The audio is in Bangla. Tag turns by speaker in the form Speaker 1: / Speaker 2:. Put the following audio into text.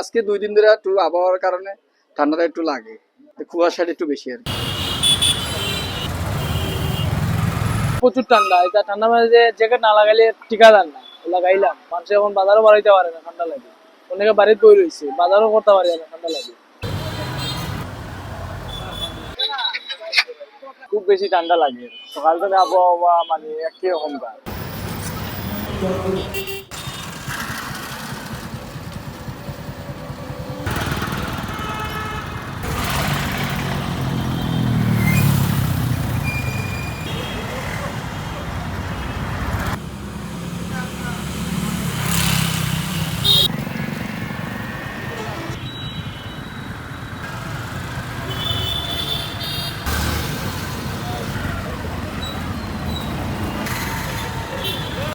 Speaker 1: আজকে দুই দিন ধরে একটু আবহাওয়ার কারণে ঠান্ডাটা একটু লাগে। কুয়াশাটা একটু বেশি আর কি।
Speaker 2: প্রচুর ঠান্ডা। এটা ঠান্ডা মানে যে জ্যাকেট না লাগাইলে ঠিকাদার না। লাগাইলাম। মানুষ এখন বাজারও বাড়াইতে পারে না ঠান্ডা লাগে। অনেকে বাড়িতে বই রয়েছে বাজারও করতে পারে না ঠান্ডা লাগে। খুব বেশি ঠান্ডা লাগে। সকাল থেকে আবহাওয়া মানে একই রকম